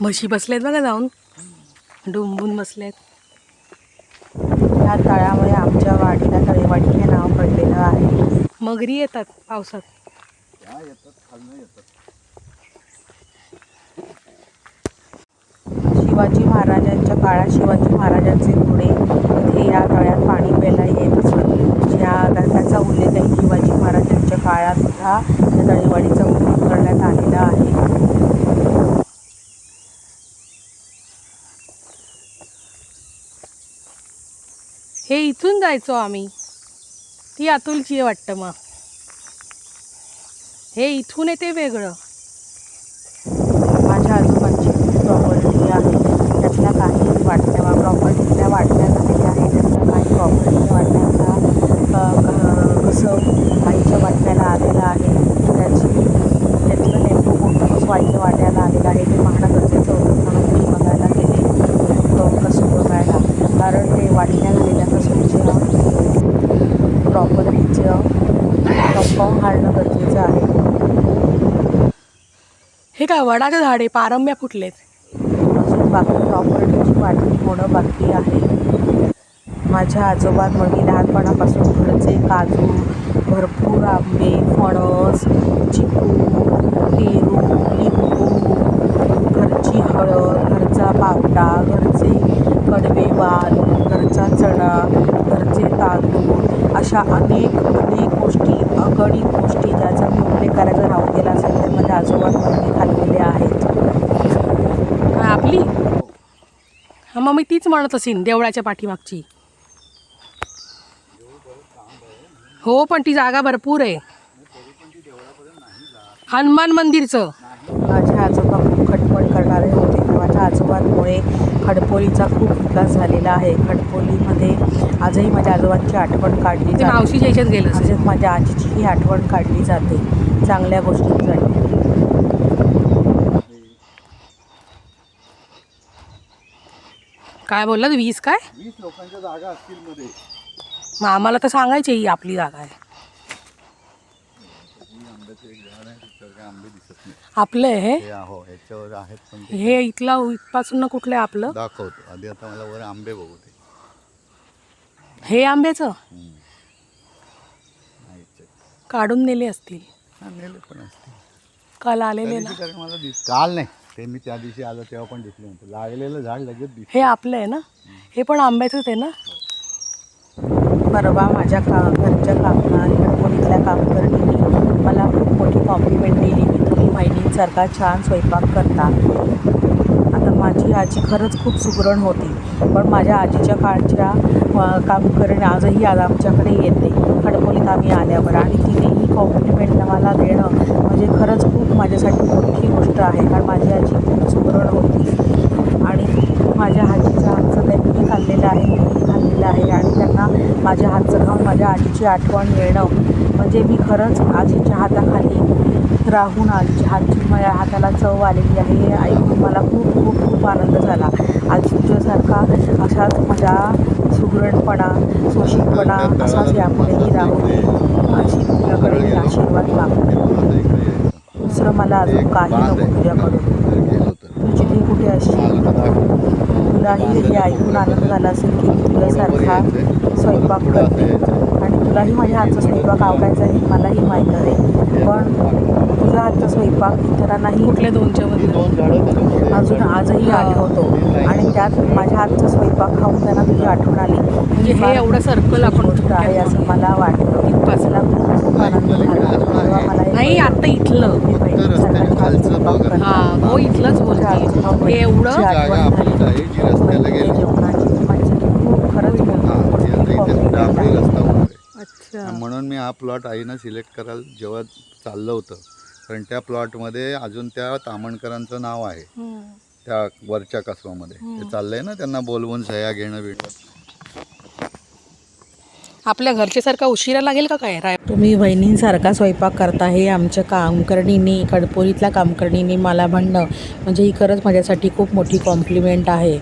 म्हशी बसल्यात बघा जाऊन. डुंबून बसल्यात ह्या तळ्यामुळे आमच्या वाडीला तळेवाडी हे नाव पडलेलं आहे. मगरी येतात पावसात. शिवाजी महाराजांच्या काळात शिवाजी महाराजांचे घोडे इथे या तळ्यात पाणी प्यायला येत असत. या त्याचा उल्लेखही शिवाजी महाराजांच्या काळात सुद्धा या तळेवाडीचा उल्लेख करण्यात आलेला आहे इथून जायचो आम्ही. ती अतुलची आहे वाटतं मग. हे इथून येते वेगळं माझ्या आजोबांची प्रॉपर्टी आहे त्यातल्या काही वाटण्या प्रॉपर्टीतल्या वाटण्या झालेल्या आहे त्यातल्या काही प्रॉपर्टीच्या वाटण्याचा अ, क- कसं आईच्या वाटण्याला आलेलं आहे त्याची त्यातलं नेमकं कोणतं कसं आईच्या वाट्याला आलेलं आहे ते पाहणं गरजेचं होतं म्हणून मी बघायला गेले तो कसं बघायला कारण ते वाटण्या झालेल्या कसोच्या प्रॉपर्टीचं कंपाऊंड घालणं गरजेचं आहे हे काय वडाचं झाड आहे? पारंब्या फुटलेत. बाकी प्रॉपर्टीची वाटणी होणं बाकी आहे. माझ्या आजोबांमध्ये लहानपणापासून घरचे काजू भरपूर आंबे फणस चिकू पेरू लिंबू घरची हळद घरचा पावटा घरचे कडवे वाल घरचा चणा घरचे तांदूळ अशा अनेक अनेक गोष्टी अगणित गोष्टी ज्याचा मी करायचा राहून गेला असेल तर माझ्या आजोबांमध्ये खाल्लेल्या आहेत. हा, आपली? हा मग मी तीच म्हणत असेन देवळाच्या पाठीमागची. हो पण ती जागा भरपूर आहे. हनुमान मंदिरचं. माझे आजोबा खूप खटपट करणारे होते. माझ्या आजोबांमुळे खडपोलीचा खूप विकास झालेला आहे. खडपोलीमध्ये आजही माझ्या आजोबांची आठवण काढली जाते. मावशीच्या याच्यात गेलं तसेच माझ्या आजीचीही आठवण काढली जाते. चांगल्या गोष्टींसाठी. काय बोललात वीस काय? वीस लोकांच्या जागा असतील मध्ये. मग आम्हाला तर सांगायचे ही आपली जागा आहे. आंब्याचं एक झाड आहे त्याच्यावर काय आंबे दिसत आपलं आहे. हे हे आहो याच्यावर आहेत पण ते. हे इथला इथपासून ना कुठलं आहे आपलं? दाखवतो. आधी आता मला वर आंबे बघू ते हे आंब्याचं? नाही check. काढून नेले असतील. हा, नेले पण असतील. काल त्या आलेले ना. दिवशी कारण मला दिस काल नाही. ते मी त्या दिवशी आलो तेव्हा पण दिसले नव्हते. लागलेलं झाड लगेच दिस हे आपलं आहे ना? हे पण आंब्याचंच आहे ना? परवा माझ्या का घरच्या कामना खडपोलीतल्या कामकरणींनी मला खूप मोठी कॉम्प्लिमेंट दिली. की छान स्वयंपाक करतात आता माझी आजी खरंच खूप सुगरण होती. पण माझ्या आजीच्या काळच्या काम कामकरण आजही आज आमच्याकडे येते. खडपोलीत आम्ही आल्यावर आणि तिनेही कॉम्प्लिमेंट मला देणं म्हणजे खरंच खूप माझ्यासाठी मोठी गोष्ट आहे. कारण माझी आजी खूप सुगरण होती. आणि माझ्या आजीचा हातचं त्यांनी खाल्लेलं आहे. मीही आहे आणि त्यांना माझ्या हातचं खाऊन माझ्या आजीची आठवण येणं. म्हणजे मी खरंच आजीच्या हाताखाली राहून आजीच्या हातची माझ्या हाताला चव आलेली आहे हे ऐकून मला खूप खूप खूप आनंद झाला. आजीच्यासारखा अशाच माझ्या सुगरणपणा सोशीपणा असाच यापुढेही राहू अशी तुझ्याकडे मी आशीर्वाद मागतो. दुसरं मला अजून काही नको तुझ्याकडून. तुझी तू जिथे कुठे असशील तुलाही हे ऐकून आनंद झाला असेल की मी तुझ्यासारखा स्वयंपाक करते. आणि तुलाही माझ्या हातचा स्वयंपाक आवडायचा हे मलाही माहीत आहे. पण तुझ्या हातचा स्वयंपाक इतरांनाही कुठल्या दोनच्या मध्ये दोन झाडं त्याच्यामध्ये अजून आजही आठवतो. आणि त्यात माझ्या हातचा स्वयंपाक खाऊन त्यांना तुझी आठवण आली. म्हणजे हे एवढं सर्कल आपण गोष्ट आहे असं मला वाटतं. मला खूप खूप आनंद झाला. नाही आता इथलं. हा हो इथलंच बोलते. हे एवढं? हा अच्छा. म्हणून मी हा प्लॉट आईनं सिलेक्ट करायला जेव्हा चाललं होतं. कारण त्या प्लॉटमध्ये अजून त्या तामणकरांचं नाव आहे. त्या वरच्या कसबामध्ये. ते चाललंय ना त्यांना बोलवून सह्या घेणं बिणं आपल्या घरच्यासारखा उशिरा लागेल का काय राय तुम्ही वहिनींसारखा स्वयंपाक करता हे आमच्या कामकरणींनी कडपोलीतल्या कामकरणींनी मला म्हणणं म्हणजे ही खरंच माझ्यासाठी खूप मोठी कॉम्प्लिमेंट आहे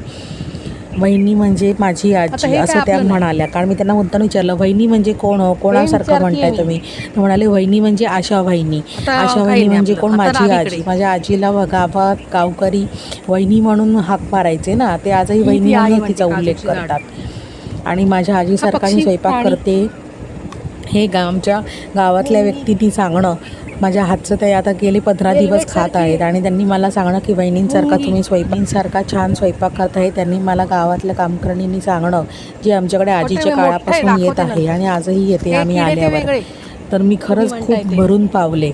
वहिनी म्हणजे माझी आजी असं त्या. म्हणाल्या कारण मी त्यांना मुद्दाम विचारलं वहिनी म्हणजे कोण हो कोणासारखं म्हणताय. तुम्ही म्हणाले वहिनी म्हणजे आशा वहिनी आशा वहिनी म्हणजे. कोण माझी. आजी माझ्या आजीला गावात गावकरी वहिनी म्हणून हाक मारायचे ना ते आजही वहिनी म्हणून म्हणते तिचा उल्लेख. करतात आणि माझ्या आजीसारखा मी स्वयंपाक. करते. हे गा आमच्या गावातल्या व्यक्तींनी सांगणं. माझ्या हातचं ते आता गेले पंधरा दिवस खात आहेत आणि त्यांनी मला सांगणं की वहिनींसारखा तुम्ही स्वयंपाकीसारखा छान स्वयंपाक करत आहे. त्यांनी मला गावातल्या कामकरणींनी सांगणं जे आमच्याकडे आजीच्या काळापासून येत आहे आणि आजही येते हे आम्ही आल्यावर. तर मी खरंच खूप. भरून पावले.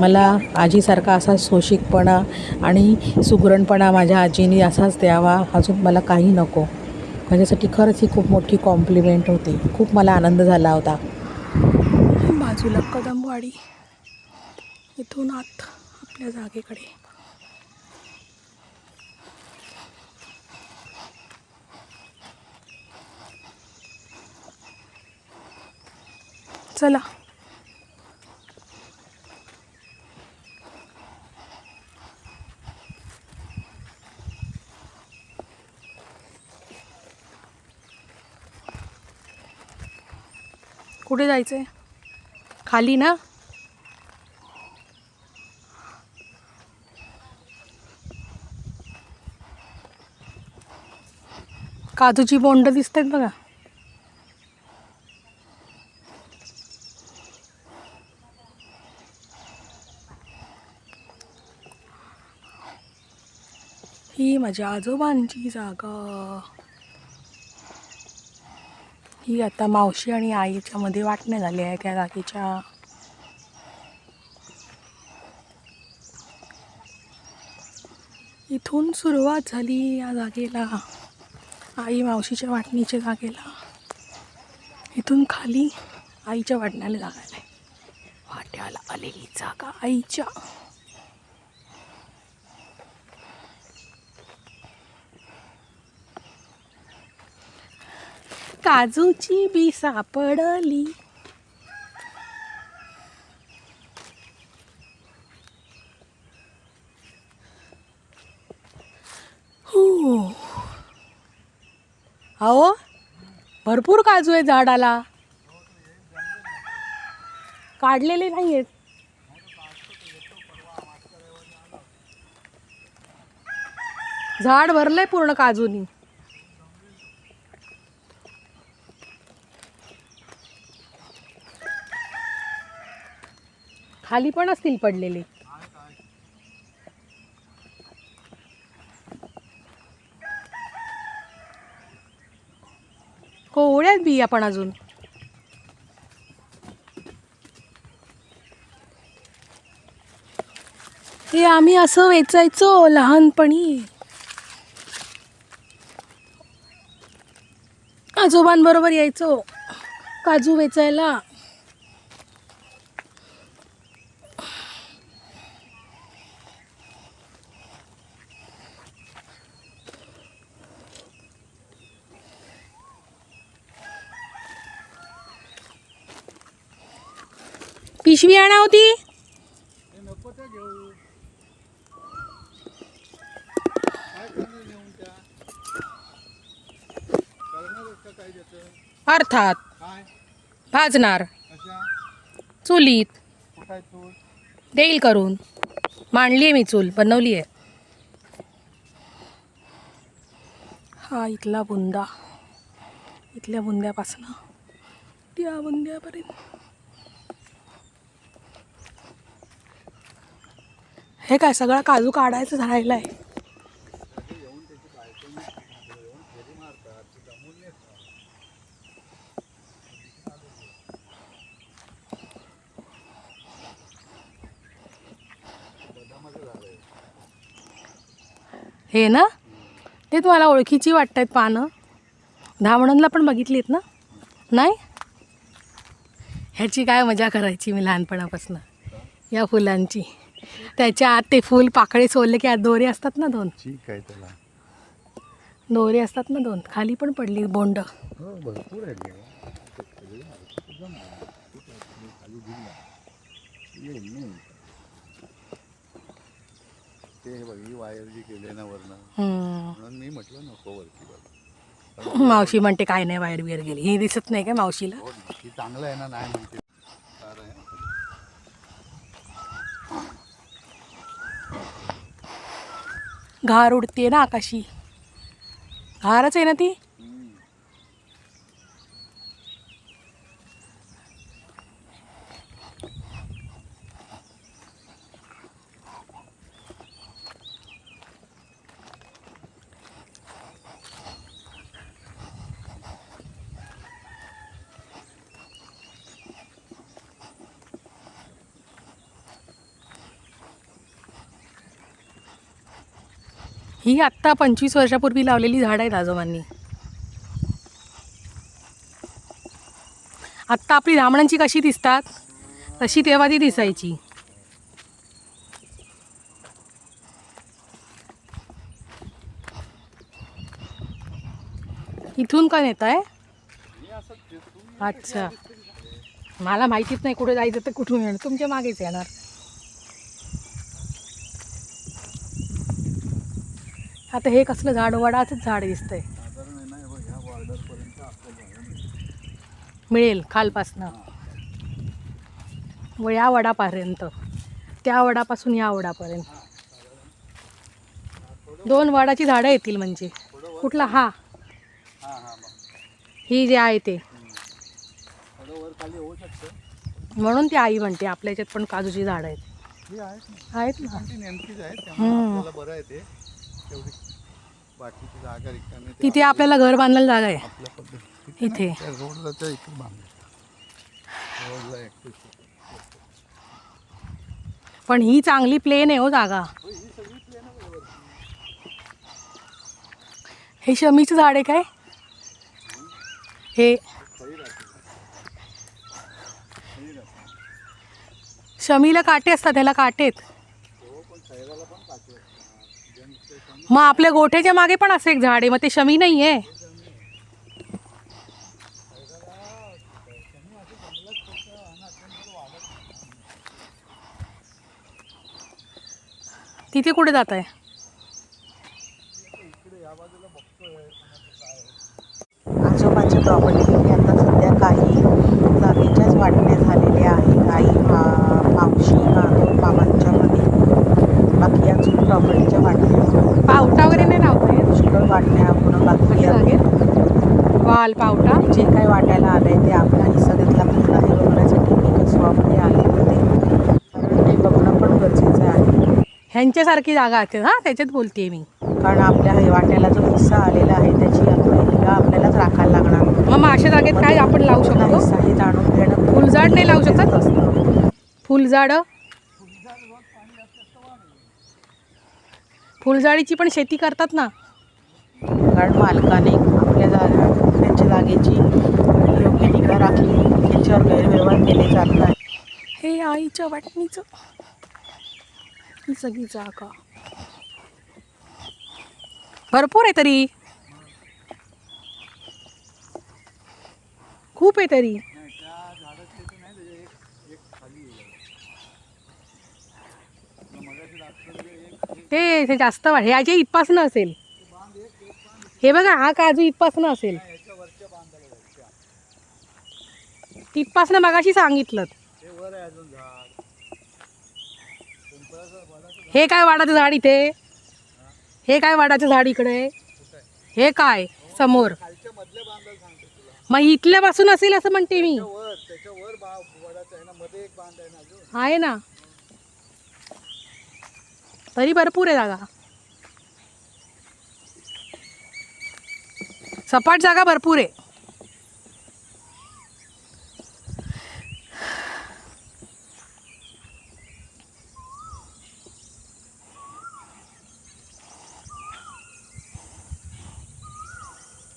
मला आजीसारखा असा सोशिकपणा आणि सुगरणपणा माझ्या आजीने असाच द्यावा. अजून मला काही नको. माझ्यासाठी खरंच ही खूप मोठी कॉम्प्लिमेंट होती. खूप मला आनंद झाला होता. बाजूला कदमवाडी इथून आत आपल्या जागेकडे. चला. कुठे जायचं आहे खाली ना? काजूची बोंड दिसतात बघा. ही माझ्या आजोबांची जागा. ही आता मावशी आणि आईच्या मध्ये वाटण्या झाल्या आहे त्या जागेच्या. इथून सुरुवात झाली या जागेला. आई मावशीच्या वाटणीच्या जागेला. इथून खाली आईच्या वाटण्याला जागायला आहे. वाट्याला आलेली जागा आईच्या. काजूची बी सापडली. हो. अहो भरपूर काजू आहे झाडाला. काढलेले नाही आहेत झाड भरलंय पूर्ण काजूनी. खाली पण असतील पडलेले. कोवळ्यात बी आपण अजून. हे आम्ही असं वेचायचो लहानपणी. आजोबांबरोबर यायचो. काजू वेचायला. पिशवी आणा होती. अर्थात भाजणार. चुलीत. देईल करून. मांडली आहे मी चूल बनवली आहे हा इथला बुंदा. इथल्या बुंद्यापासनं. त्या बुंद्यापर्यंत. हे काय सगळा काजू काढायचं झालेलं आहे हे ना ते तुम्हाला ओळखीची वाटत आहेत पानं धामणंला पण बघितली आहेत ना? नाही? ह्याची काय मजा करायची मी लहानपणापासून या फुलांची. त्याच्या आत ते फूल पाकळे सोलले की आत दोरे असतात ना दोन? ठीक आहे त्याला. दोरे असतात ना दोन? खाली पण पडली बोंड. हो भरपूर आहेत गे. ते हे बघ ही वायर जी केली ना वरनं हम्म. म्हणून मी म्हटलं नको वरती बघ. मावशी म्हणते काय नाही बाहेर बिहेर गेली. ही दिसत नाही काय मावशीला? हो की चांगलं आहे ना नाही म्हणते तार आहे. घार उडते ना आकाशी. घारच आहे ना ती? ही आत्ता पंचवीस वर्षापूर्वी लावलेली झाड आहेत आजोबांनी. आत्ता आपली रामणांची कशी दिसतात तशी तेव्हा ती दिसायची. इथून का नेत आहे? अच्छा. मला माहितीच नाही कुठे जायचं तर कुठून येणार. तुमच्या मागेच येणार. आता हे कसलं झाड वडाचंच झाड दिसतंय. मिळेल. खालपासनं व या वडापर्यंत. त्या वडापासून या वडापर्यंत. दोन वडाची झाडं येतील म्हणजे. कुठला? हा. हां जे आहे ते. म्हणून ती आई म्हणते आपल्या याच्यात पण काजूची झाडं आहेत. आहेत ना. तेवढी बाकीची जागा रिकामी ते तिथे आपल्याला घर बांधायला जागा आहे. आपल्या पद्धतीने इथे. त्या रोडला त्या इथे बांधलं. रोडला एकटीच. पण ही चांगली प्लेन आहे हो जागा. हे शमीचं झाड आहे काय? हे. शमीला काटे असतात त्याला काटेत. मग आपल्या गोठ्याच्या मागे पण असं एक झाड आहे मग ते शमी नाही आहे तिथे कुठे जात आहे? आजोबाची प्रॉपर्टी आता सध्या काही जागेच्याच वाटण्या झालेल्या आहेत काही मा- मावशी दोन मामांच्यामध्ये बाकी अजून प्रॉपर्टीच्या वाटण्या पावटा वगैरे नाही लावताय पुष्कळ वाटण्या पुन्हा आहे. जागेत वाल पावटा जे काय वाटायला आलंय ते आपला हिस्सा घेतला पाहिजे आहे. बघण्यासाठी मी कसवामध्ये आले होते. कारण ते बघणं पण गरजेचं आहे. ह्यांच्यासारखी जागा असते हा? त्याच्यात बोलते मी. कारण आपल्या हे वाट्याला जो हिस्सा आलेला आहे त्याची निगा आपल्यालाच राखायला लागणार. मग मग अशा जागेत काय आपण लावू शकतो? हे जाणून घेणं फुलझाड नाही लावू शकत? असतं. फुलझाडं? फुलझाडीची पण शेती करतात ना? कारण मालकाने आपल्या जागा त्यांच्या जागेची योग्य निगा राखली. त्याच्यावर गैरव्यवहार केले जात नाही. हे आईच्या वाटणीचं. ही सगळी जागा. भरपूर आहे तरी. खूप आहे तरी. ते जास्त वाढ. ह्याच्या इथपासनं असेल. हे बघा हा काजू इथपासनं असेल. तिथपासनं मगाशी सांगितलं. हे काय वाडाचं झाड इथे? हे काय वाडाचं झाड इकडे? हे काय? समोर. मग इथल्यापासून असेल असं म्हणते मी. आहे ना आहे ना. तरी भरपूर आहे जागा. सपाट जागा भरपूर आहे.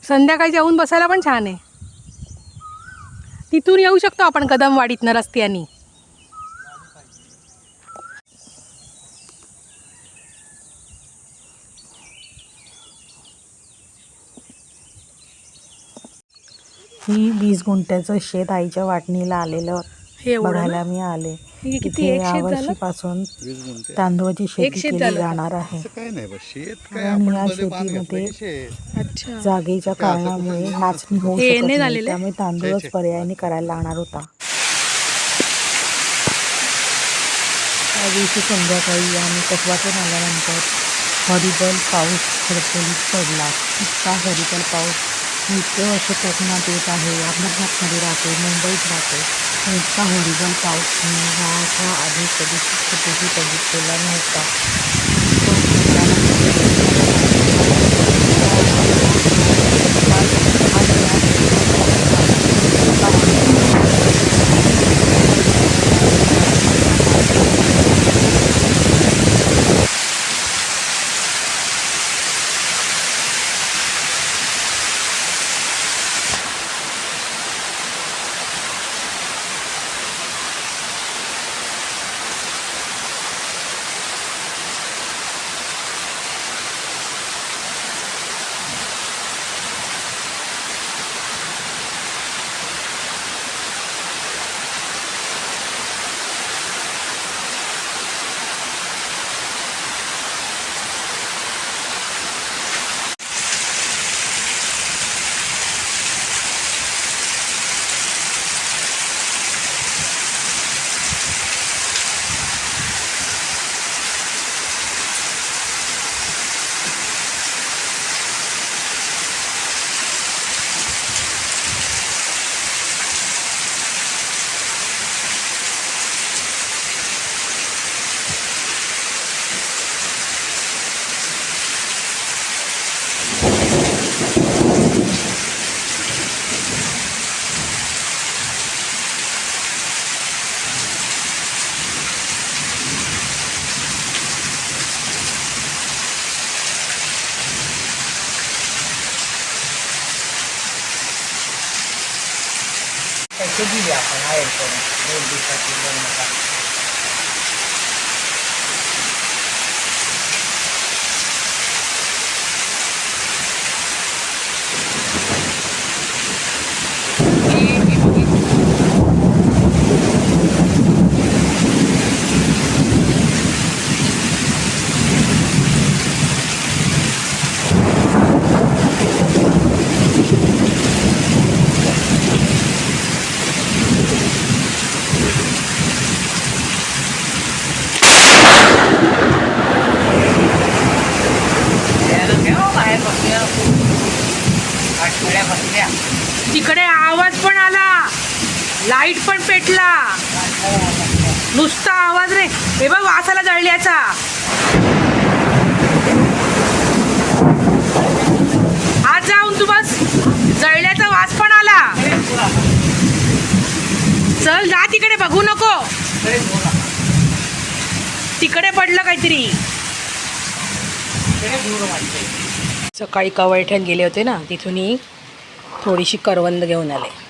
संध्याकाळी जाऊन बसायला पण छान आहे. तिथून येऊ शकतो आपण कदमवाडीतनं रस्त्यानी ही वीस गुंठ्याचं शेत आईच्या वाटणीला आलेलं हे एवढं? बघायला मी आले. हे किती इथे एक शेत झालं? यावर्षीपासून वीस गुंठे. तांदूळाची शेती शेत केली झालं. जाणार आहे. असं काय नाही बस शेत काय आणि आपण या मध्ये बांध शेतीमध्ये घातलं की शेत अच्छा. जागेच्या कारणामुळे नाचणी होऊ हे शकत येणे नाही. झालेले? त्यामुळे तांदूळच. पर्यायाने करायला लागणार होता. त्या दिवशी संध्याकाळी आम्ही कसबातून आल्यानंतर हरिबल पाऊस खडखडीत पडला. इतका हरिबल पाऊस. इतके वर्ष कोकणात येत आहे. अमरनाथमध्ये राहते मुंबईत राहते. इतका हरिबल पाऊस मी ह्याच्या आधी कधीच कुठेही बघितलेला नव्हता. तिकडे आवाज पण आला. लाइट पण पेटला. नुसता आवाज रे. हे बघ वासाला जळल्याचा आज जाऊन तू बस. जळल्याचा वास पण आला. चल जा तिकडे बघू नको. तिकडे पडलं काहीतरी. सकाळी कवळठ्यात गेले होते ना तिथून थोडीशी करवंद घेऊन आले.